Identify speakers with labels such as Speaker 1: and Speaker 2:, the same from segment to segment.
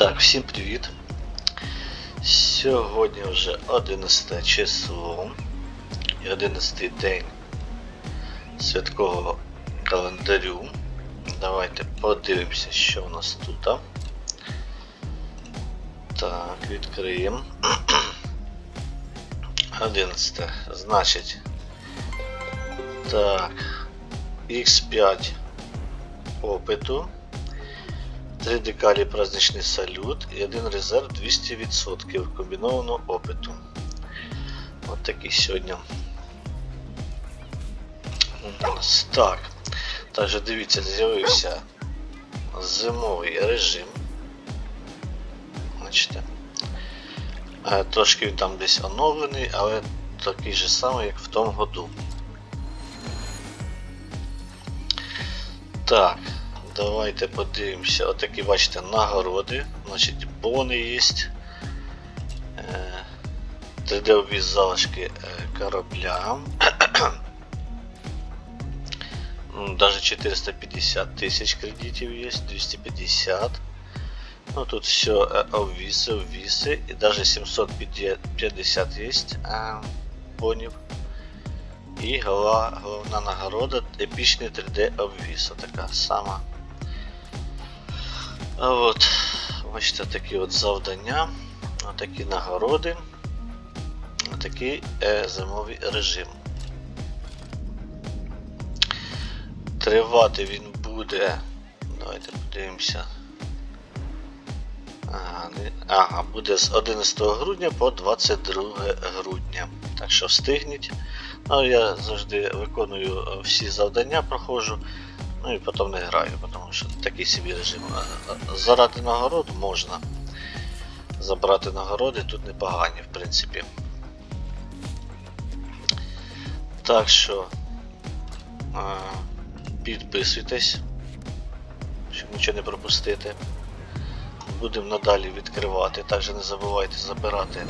Speaker 1: Всім привіт! Сьогодні вже 11 число і 11 день святкового календарю. Давайте подивимося, що у нас тут. Так, відкриємо. 11. Значить. Так. X5 опиту. 3 декалі праздничний салют і один резерв 200% комбінованого опиту. От такий сьогодні. У нас. Так. Також дивіться, з'явився зимовий режим. Бачите. Е, Трошки він там десь оновлений, але такий же самий, як в тому году. Так. Давайте подивимося. Отакі, бачите, нагороди. Значить, бони є. 3D залишки е, корабля. Ну, Даже 450 тисяч кредитів є, 250. Ну тут все е, обвіси, обвіси. І даже 750 є е, бонів. І головна нагорода епічний 3D обвіс. Така сама. От, бачите, такі от завдання, такі нагороди, такий е, зимовий режим. Тривати він буде. Давайте подивимося. Ага, буде з 11 грудня по 22 грудня. Так що встигніть. Ну, я завжди виконую е, всі завдання, проходжу. Ну і потім не граю, тому що такий собі режим. Заради нагород можна забрати нагороди, тут непогані, в принципі. Так що підписуйтесь, щоб нічого не пропустити. Будемо надалі відкривати. Також не забувайте забирати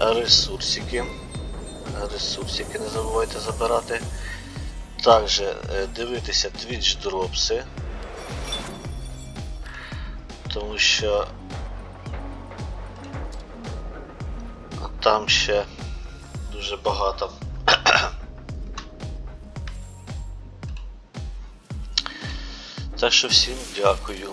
Speaker 1: ресурсики. Ресурсики не забувайте забирати. Також е, дивитися Twitch дропси. Тому що там ще дуже багато. Так що всім дякую.